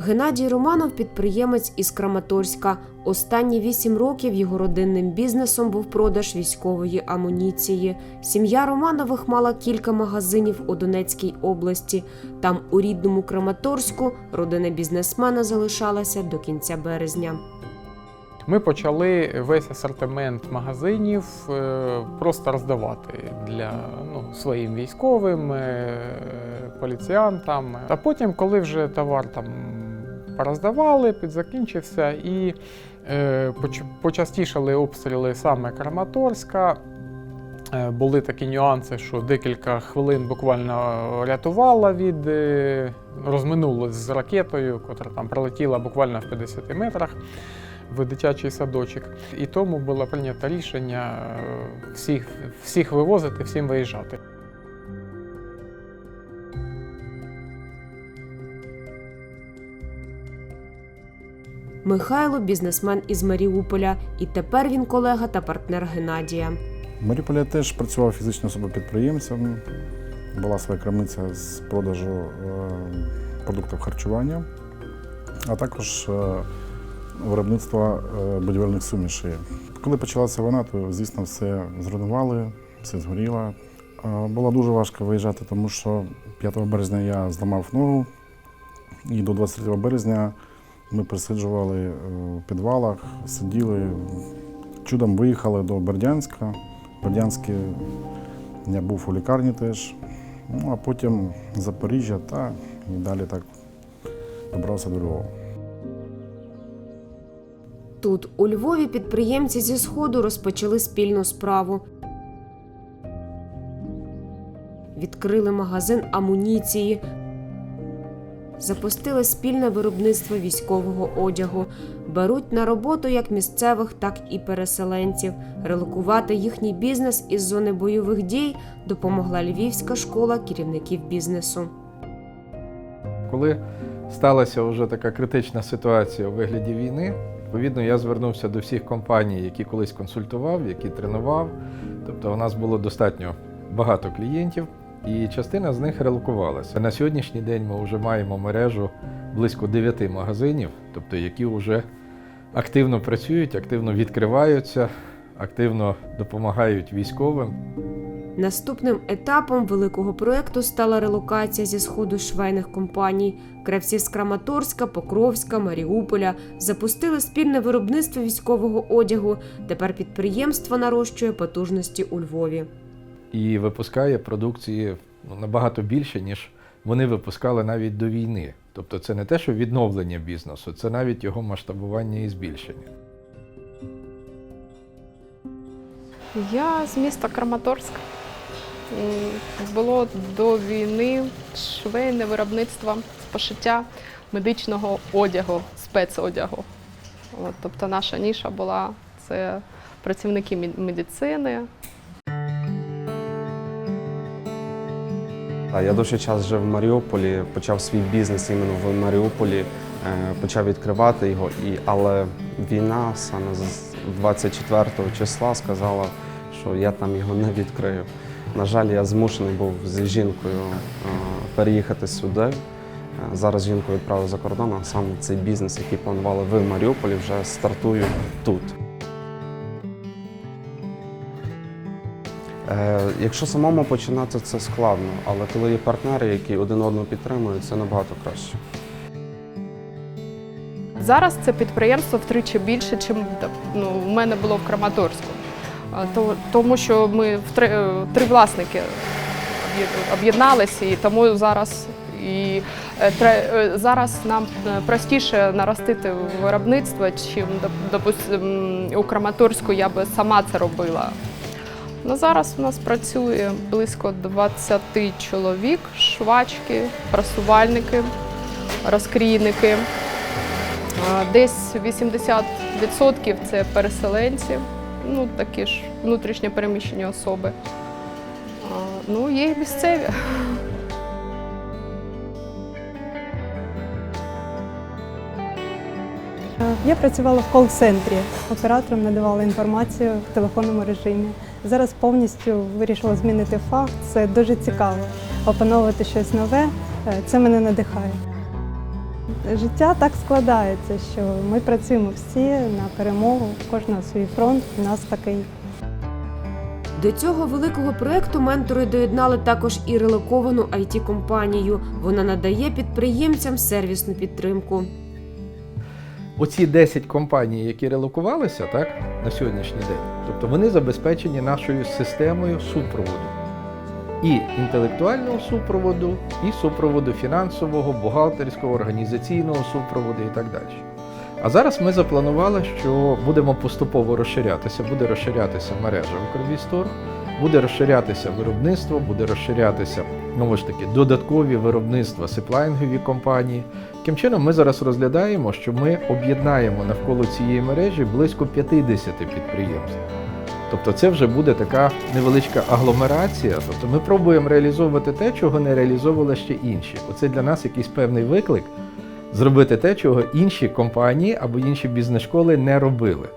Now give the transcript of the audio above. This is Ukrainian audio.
Геннадій Романов підприємець із Краматорська. Останні вісім років його родинним бізнесом був продаж військової амуніції. Сім'я Романових мала кілька магазинів у Донецькій області. Там, у рідному Краматорську, родина бізнесмена залишалася до кінця березня. Ми почали весь асортимент магазинів е, просто роздавати для ну, своїм військовим, е, поліціянтам. А потім, коли вже товар там пороздавали, підзакінчився і е, почастішали обстріли саме Краматорська. Е, Були такі нюанси, що декілька хвилин буквально рятувала від е, розминулась з ракетою, котра там прилетіла буквально в 50 метрах в дитячий садочок. І тому було прийнято рішення е, всіх, всіх вивозити, всім виїжджати. Михайло бізнесмен із Маріуполя, і тепер він колега та партнер Геннадія. В Маріуполі я теж працював фізично особа підприємцем. Була своя крамниця з продажу е, продуктів харчування, а також е, виробництва е, будівельних сумішей. Коли почалася війна, то звісно все зруйнували, все згоріло. Е, Було дуже важко виїжджати, тому що 5 березня я зламав ногу, і до 23 березня ми присиджували е, в підвалах, сиділи. Чудом виїхали до Бердянська. В Бердянську я був у лікарні теж. Ну, а потім Запоріжжя та і далі так добрався до Львова. Тут, у Львові, підприємці зі Сходу розпочали спільну справу. Відкрили магазин амуніції, запустили спільне виробництво військового одягу, беруть на роботу як місцевих, так і переселенців. Релокувати їхній бізнес із зони бойових дій допомогла Львівська школа керівників бізнесу. Коли сталася вже така критична ситуація у вигляді війни, відповідно, я звернувся до всіх компаній, які колись консультував, які тренував. Тобто у нас було достатньо багато клієнтів, і частина з них релокувалася. На сьогоднішній день ми вже маємо мережу близько 9 магазинів, тобто які вже активно працюють, активно відкриваються, активно допомагають військовим. Наступним етапом великого проекту стала релокація зі сходу швейних компаній. Кравці з Краматорська, Покровська, Маріуполя запустили спільне виробництво військового одягу. Тепер підприємство нарощує потужності у Львові. І випускає продукції ну, набагато більше, ніж вони випускали навіть до війни. Тобто це не те, що відновлення бізнесу, це навіть його масштабування і збільшення. Я з міста Краматорськ. Було до війни швейне виробництво з пошиття медичного одягу, спецодягу. От, тобто наша ніша була це працівники медицини, Я довший час жив в Маріуполі, почав свій бізнес іменно в Маріуполі, е, почав відкривати його. Але війна саме з 24 числа сказала, що я там його не відкрию. На жаль, я змушений був з жінкою е, переїхати сюди. Е, Зараз жінку відправив за кордон, а сам цей бізнес, який планували в Маріуполі, вже стартую тут. Якщо самому починати, це складно, але коли є партнери, які один одного підтримують, це набагато краще. Зараз це підприємство втричі більше, ніж ну, в мене було в Краматорську. То- Тому що ми три, е, три власники об'єдналися, і тому зараз і е, е, зараз нам е, простіше наростити виробництво, чим допустим, у Краматорську я би сама це робила. Ну, зараз у нас працює близько 20 чоловік, швачки, прасувальники, розкрійники. Десь 80% це переселенці, ну такі ж внутрішньо переміщені особи. Ну, є місцеві. Я працювала в кол-центрі. Операторам надавала інформацію в телефонному режимі. Зараз повністю вирішила змінити фах. Це дуже цікаво. Опановувати щось нове. е, Це мене надихає. Життя так складається, що ми працюємо всі на перемогу, у кожного свій фронт, у нас такий. До цього великого проекту ментори доєднали також і релоковану it компанію Вона надає підприємцям сервісну підтримку. Оці 10 компаній, які релокувалися так, на сьогоднішній день, тобто вони забезпечені нашою системою супроводу. І інтелектуального супроводу, і супроводу фінансового, бухгалтерського, організаційного супроводу і так далі. А зараз ми запланували, що будемо поступово розширятися. Буде розширятися мережа Укрвістор, буде розширятися виробництво, буде розширятися знову ж таки додаткові виробництва сеплайнгові компанії. Таким чином, ми зараз розглядаємо, що ми об'єднаємо навколо цієї мережі близько 50 підприємств. Тобто це вже буде така невеличка агломерація. Тобто ми пробуємо реалізовувати те, чого не реалізовували ще інші. Оце для нас якийсь певний виклик зробити те, чого інші компанії або інші бізнес-школи не робили.